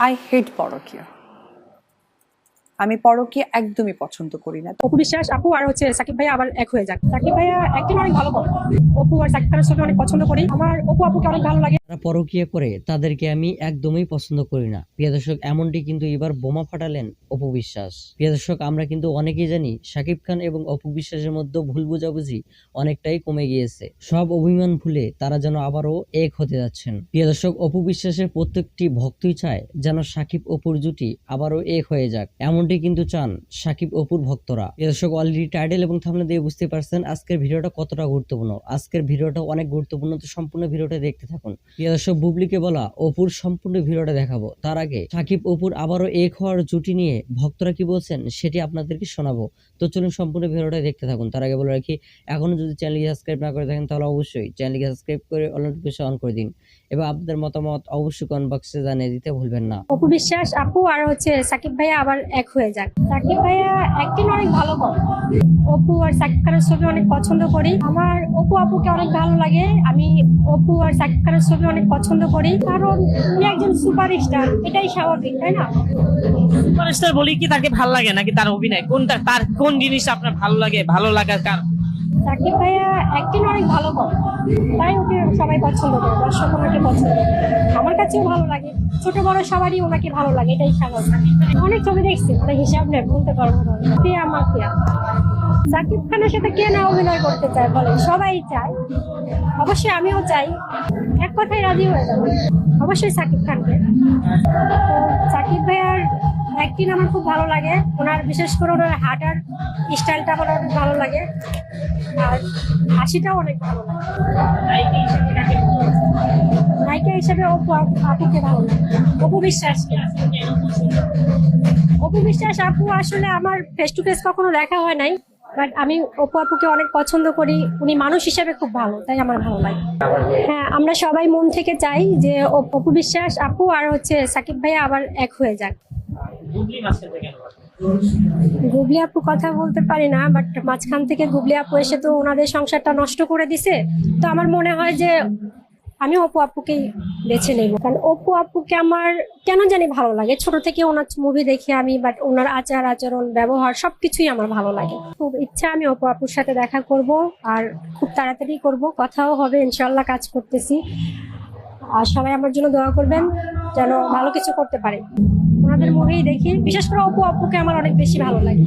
I hate পরকীয়া আমি পরকীয়া একদমই পছন্দ করি না। অপু বিশ্বাস আপু আর হচ্ছে সাকিব ভাইয়া আবার এক হয়ে যাক। সাকিব ভাইয়া একদিন অনেক ভালো করে। অপু আর সাকিব খানের ছবি অনেক পছন্দ করি। আমার অপু আপুকে অনেক ভালো লাগে। যারা পরকীয়া করে তাদেরকে আমি একদমই পছন্দ করি না। প্রিয় দর্শক এমনটি কিন্তু এবার বোমা ফাটালেন অপু বিশ্বাস। প্রিয় দর্শক আমরা কিন্তু অনেকেই জানি শাকিব খান এবং অপু বিশ্বাসের মধ্যে ভুল বোঝাবুঝি অনেকটাই কমে গিয়েছে। সব অভিমান ভুলে তারা যেন আবারও এক হতে যাচ্ছেন। প্রিয় দর্শক অপু বিশ্বাসের প্রত্যেকটি ভক্তই চায় যেন সাকিব অপুর জুটি আবারও এক হয়ে যাক। এমনটি কিন্তু চান, সাকিব অপুর ভক্তরা। দর্শক অলরেডি টাইটেল এবং থামলে দিয়ে বুঝতে পারছেন আজকের ভিডিওটা কতটা গুরুত্বপূর্ণ। আজকের ভিডিওটা অনেক গুরুত্বপূর্ণ, তো সম্পূর্ণ ভিডিওটা দেখতে থাকুন। দর্শক বুবলিকে বলা, অপুর সম্পূর্ণ ভিডিওটা দেখাবো। তার আগে সাকিব অপুর আবারও এক হওয়ার জুটি নিয়ে ভক্তরা কি বলছেন সেটি আপনাদেরকে শোনাবো। তো চলুন সম্পূর্ণ ভিডিওটা দেখতে থাকুন। তার আগে বলে রাখি, এখনও যদি চ্যানেলকে সাবস্ক্রাইব না করে থাকেন তাহলে অবশ্যই চ্যানেলকে সাবস্ক্রাইব করে অল নোটিফিকেশন অন করে দিন। এবং আপনাদের মতামত অবশ্যই কমেন্ট বক্সে জানিয়ে দিতে ভুলবেন না। অপু বিশ্বাস আপু আর হচ্ছে সাকিব ভাইয়া আবার এক হয়ে যাক। সাকিব ভাইয়া একদিন অনেক ভালো করে। অপু আর সাকিব খানের ছবি অনেক পছন্দ করি। আমার অপু আপুকে অনেক ভালো লাগে। আমি অপু আর সাকিব খানের ছবি অনেক পছন্দ করি। কারণ উনি একজন সুপারস্টার এটাই স্বাভাবিক তাই না? সুপারস্টার বলি কি তাকে ভালো লাগে নাকি তার অভিনয়? কোনটা তার কোন জিনিস আপনার ভালো লাগে ভালো লাগার কারণ? সাকিব ভাইয়া একদিন অনেক ভালো করে। তাই ওকে সবাই পছন্দ করে, দর্শক ওনাকে পছন্দ করে। আমার কাছেও ভালো লাগে। ছোট বড় সবারই ওনাকে ভালো লাগে, এটাই স্বাভাবিক অনেক ছবি দেখছি মানে হিসাব নেই, বলতে পারব না। প্রিয়া প্রিয়া সাকিব খানের সাথে কে না অভিনয় করতে চায় বলে সবাই চায়। অবশ্যই আমিও চাই। এক কথায় রাজি হয়ে যাব। অবশ্যই সাকিব খানকে। একদিন আমার খুব ভালো লাগে। ওনার বিশেষ করে ওনার হাঁটার স্টাইলটা আমার অনেক ভালো লাগে। আর হাসিটাও অনেক ভালো লাগে। নায়িকা হিসেবে অপু আপুকে ভালো লাগে। অপু বিশ্বাস। অপু বিশ্বাস, আপু আসলে আমার ফেস টু ফেস কখনো দেখা হয় নাই বাট আমি অপু আপুকে অনেক পছন্দ করি। উনি মানুষ হিসেবে খুব ভালো, তাই আমার ভালো লাগে। হ্যাঁ আমরা সবাই মন থেকে চাই যে অপ- বিশ্বাস, আপু আর হচ্ছে সাকিব ভাইয়া আবার এক হয়ে যাক। গুবলি আপু কথা বলতে পারি না বাট মাঝখান থেকে গুবলি আপু এসে তো ওনাদের সংসারটা নষ্ট করে দিছে। তো আমার মনে হয় যে আমি অপু আপুকেই বেছে নেব। কারণ অপু আপুকে আমার কেন জানি ভালো লাগে। ছোট থেকে ওনার মুভি দেখি আমি বাট ওনার আচার, আচরণ, ব্যবহার সবকিছুই আমার ভালো লাগে। খুব ইচ্ছা আমি অপু আপুর সাথে দেখা করব আর খুব তাড়াতাড়ি করব। কথাও হবে ইনশাল্লাহ কাজ করতেছি। আর সবাই আমার জন্য দোয়া করবেন। যেন ভালো কিছু করতে পারে। ওনাদের মুভি দেখি। বিশেষ করে অপু আপুকে আমার অনেক বেশি ভালো লাগে।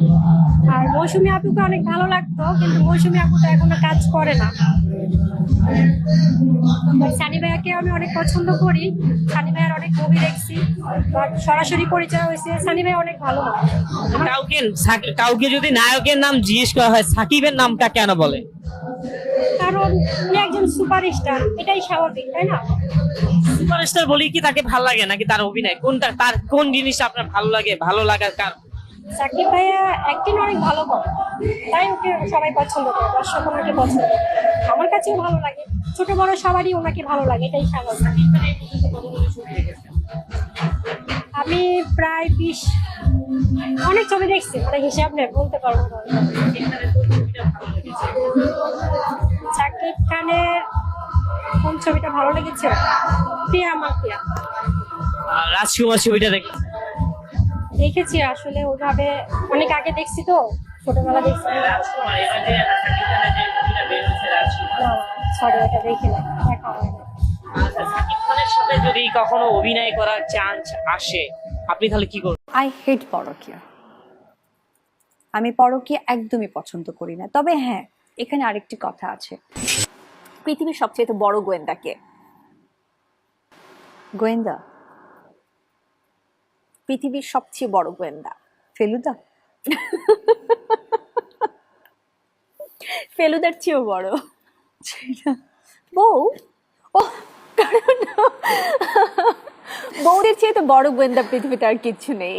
আর মৌসুমী আপুকে অনেক ভালো লাগতো, কিন্তু মৌসুমী আপু তো এখনও কাজ করে না। সানি ভাইয়াকে আমি অনেক পছন্দ করি। সানি ভাইয়ার অনেক মুভি দেখছি সরাসরি পরিচয় হয়েছে সানি ভাই অনেক ভালো। কাউকে কাউকে যদি নায়কের নাম জিজ্ঞেস করা হয়, সাকিবের নামটা কেন বলে? কারণ উনি একজন সুপারস্টার এটাই স্বাভাবিক তাই না? সুপারস্টার বলি কি তাকে ভালো লাগে নাকি তার অভিনয়? কোনটা তার কোন জিনিস আপনার ভালো লাগে ভালো লাগার কারণ? সাকিব ভাইয়া একদিন অনেক ভালো করে তাই ওকে সবাই পছন্দ করে দর্শক ওনাকে পছন্দ করে। আমার কাছেও ভালো লাগে ছোট বড় সবারই ওনাকে ভালো লাগে এটাই স্বাভাবিক। আমি প্রায় বিশ অনেক ছবি দেখছি মানে হিসাব নেই বলতে পারব না। সাকিব খানের কোন ছবিটা ভালো লেগেছে? প্রিয়া আমার প্রিয়া। আর রাজকুমার ছবিটা দেখ দেখেছি আসলে ওইভাবে অনেক আগে দেখছি তো ছোটবেলা দেখছি। সরি ওটা দেখি না দেখা হয় না আচ্ছা, সাকিব খানের সাথে যদি কখনো অভিনয় করার চান্স আসে আপনি তাহলে কি করবেন? আই হেট পরকীয়া। আমি পরকীয়া একদমই পছন্দ করি না। তবে হ্যাঁ এখানে আরেকটি কথা আছে। পৃথিবীর সবচেয়ে বড় গোয়েন্দাকে গোয়েন্দা। পৃথিবীর সবচেয়ে বড় গোয়েন্দা। ফেলুদা। ফেলুদার চেয়েও বড়। বউ? ও কারণ বউদের চেয়ে তো বড় গোয়েন্দা পৃথিবীতে আর কিচ্ছু নেই।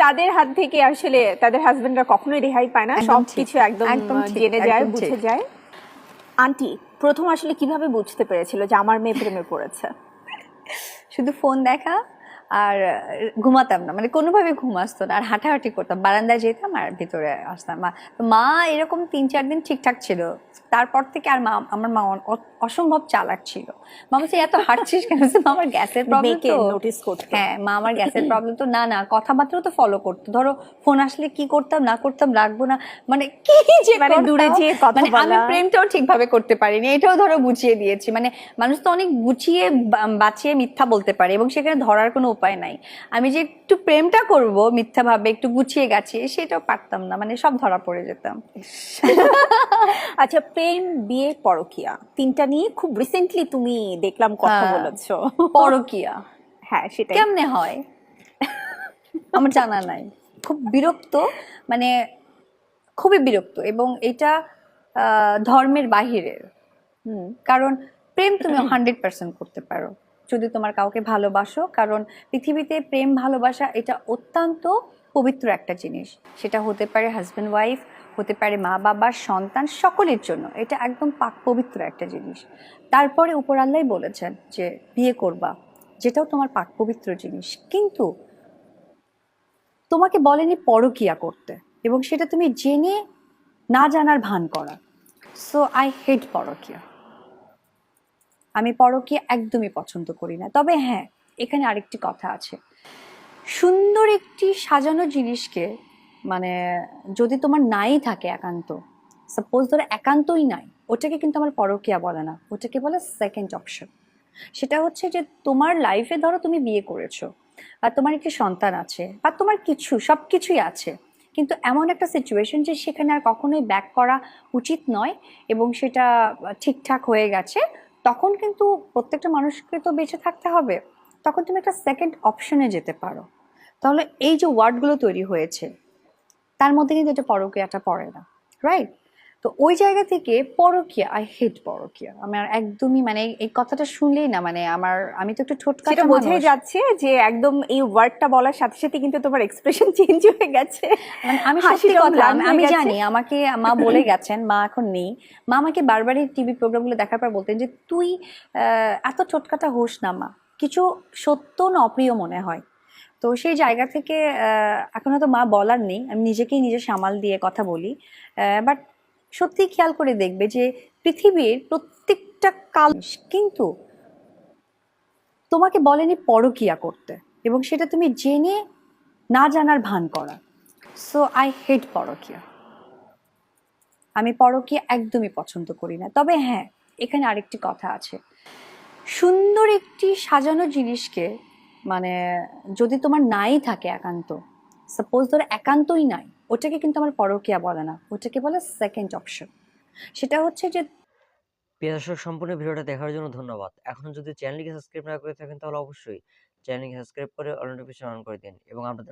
তাদের হাত থেকে আসলে তাদের হাজবেন্ডরা কখনোই রেহাই পায় না। একদম সব ঠিক, কিছু একদম জেনে যায় বুঝে যায়। আন্টি প্রথম আসলে কীভাবে বুঝতে পেরেছিল যে আমার মেয়ে প্রেমে পড়েছে? শুধু ফোন দেখা আর ঘুমাতাম না। মানে কোনোভাবে ঘুম আসতো না। আর হাঁটাহাঁটি করতাম। বারান্দায় যেতাম আর ভিতরে আসতাম। মা তো মা এরকম তিন চার দিন ঠিকঠাক ছিল। তারপর থেকে আর মা আমার মা অসম্ভব চালাক ছিল। মা বলছে এত হাঁটছিস কেন? মা আমার গ্যাসের প্রবলেম তো। নোটিস করতে। হ্যাঁ মা আমার গ্যাসের প্রবলেম তো। না না কথাবার্তা তো ফলো করতো। ধরো ফোন আসলে কি করতাম না করতাম রাখব না। মানে কি যে মানে দূরে। যেয়ে কথা মানে আমি। প্রেমটাও ঠিকভাবে করতে পারিনি। এটাও ধরো বুঝিয়ে দিয়েছি। মানে মানুষ তো অনেক গুছিয়ে বাঁচিয়ে মিথ্যা বলতে পারে। এবং সেখানে ধরার কোনো উপায় নাই। আমি যে একটু প্রেমটা করব মিথ্যা ভাবে একটু গুছিয়ে গাছিয়ে সেটাও পারতাম না মানে সব ধরা পড়ে যেতাম। আচ্ছা প্রেম বিয়ে পরকিয়া তিনটা নিয়ে খুব রিসেন্টলি তুমি দেখলাম কথা হ্যাঁ। বলেছ। পরকিয়া। হ্যাঁ সেটাই। কেমনে হয়? আমার জানা নাই। খুব বিরক্ত মানে খুবই বিরক্ত এবং এটা আহ, ধর্মের বাহিরের। হুম। কারণ প্রেম তুমি হান্ড্রেড পার্সেন্ট করতে পারো। যদি তোমার কাউকে ভালোবাসো, কারণ পৃথিবীতে প্রেম, ভালোবাসা এটা অত্যন্ত পবিত্র একটা জিনিস। সেটা হতে পারে হাজব্যান্ড ওয়াইফ হতে পারে মা, বাবা, সন্তান, সকলের জন্য। এটা একদম পাক পবিত্র একটা জিনিস। তারপরে উপর আল্লাহ বলেছেন যে, বিয়ে করবা, যেটাও তোমার পাক পবিত্র জিনিস। কিন্তু তোমাকে বলেনি পরকিয়া করতে, এবং সেটা তুমি জেনে না জানার ভান করা। সো আই হেট পরকিয়া। আমি পরকিয়া একদমই পছন্দ করি না। তবে হ্যাঁ এখানে আরেকটি কথা আছে। সুন্দর একটি সাজানো জিনিসকে মানে যদি তোমার নাই থাকে একান্ত সাপোজ ধরো একান্তই নাই, ওটাকে কিন্তু আমার পরকিয়া বলে না, ওটাকে বলে সেকেন্ড অপশন সেটা হচ্ছে যে, তোমার লাইফে ধরো তুমি বিয়ে করেছ, বা তোমার একটি সন্তান আছে, বা তোমার কিছু সব কিছুই আছে, কিন্তু এমন একটা সিচুয়েশন যে সেখানে আর কখনোই ব্যাক করা উচিত নয়, এবং সেটা ঠিকঠাক হয়ে গেছে তখন কিন্তু প্রত্যেকটা মানুষকে তো বেঁচে থাকতে হবে। তখন তুমি একটা সেকেন্ড অপশনে যেতে পারো। তাহলে এই যে ওয়ার্ডগুলো তৈরি হয়েছে, তার মধ্যে কিন্তু এটা পরকিয়াটা পড়ে না রাইট তো ওই জায়গা থেকে পরকিয়া আই হেট পরকিয়া। আমার একদমই মানে এই কথাটা শুনলেই না মানে আমার আমি তো একটু ঠোঁট সেটা বোঝাই যাচ্ছে যে একদম এই ওয়ার্ডটা বলার সাথে সাথে কিন্তু তোমার এক্সপ্রেশন চেঞ্জ হয়ে গেছে। মানে আমি সত্যি কথা আমি-। জানি আমাকে মা বলে গেছেন মা এখন নেই। মা আমাকে বারবারই টিভি প্রোগ্রামগুলো দেখার পর বলতেন যে তুই এত টোটকাটা হোস না মা। কিছু সত্য না অপ্রিয় মনে হয়? তো সেই জায়গা থেকে এখন হয়তো মা বলার নেই। আমি নিজেকেই নিজে সামাল দিয়ে কথা বলি। বাট সত্যি খেয়াল করে দেখবে যে পৃথিবীর প্রত্যেকটা কাল কিন্তু তোমাকে বলেনি পরকিয়া করতে এবং সেটা তুমি জেনে না জানার ভান করা। সো আই হেট পরকিয়া। আমি পরকিয়া একদমই পছন্দ করি না। তবে হ্যাঁ এখানে আরেকটি কথা আছে। সুন্দর একটি সাজানো জিনিসকে মানে যদি তোমার নাই থাকে একান্ত সাপোজ ধরো একান্তই নাই, ওটাকে কিন্তু আমার পরকিয়া বলে না, ওটাকে বলে সেকেন্ড অপশন সেটা হচ্ছে যে দর্শক, সম্পূর্ণ ভিডিওটা দেখার জন্য ধন্যবাদ। এখন যদি চ্যানেলটিকে সাবস্ক্রাইব না করে থাকেন, তাহলে অবশ্যই চ্যানেলটিকে সাবস্ক্রাইব করে নোটিফিকেশন অন করে দিন এবং আপনাদের